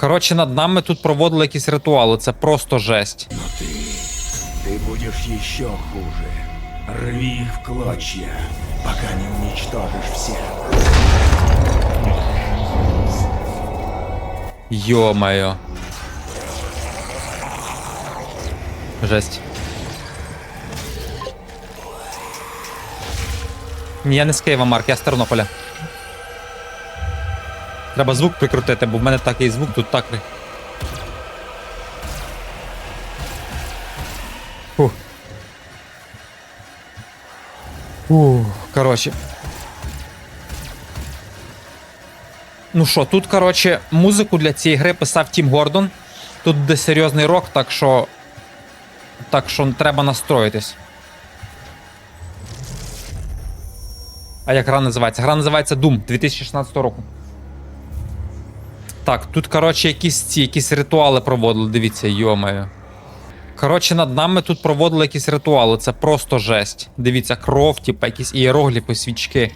Коротше, над нами тут проводили якісь ритуали, це просто жесть. Ты будешь еще хуже. Рви в клочья, пока не уничтожишь всех. Йо-моє. Жесть. Я не з Києва, Марк, я з Тернополя. Треба звук прикрутити, бо в мене такий звук тут так. Фух. Коротше. Ну що, тут, коротше, музику для цієї гри писав Тім Гордон. Тут буде серйозний рок, так що. Так що треба настроїтись. А як гра називається? Гра називається Doom 2016 року. Так, тут, коротше, якісь ці, якісь ритуали проводили, дивіться, йомаю. Коротше, над нами тут проводили якісь ритуали, це просто жесть. Дивіться, кров, типу, якісь ієрогліфи, свічки.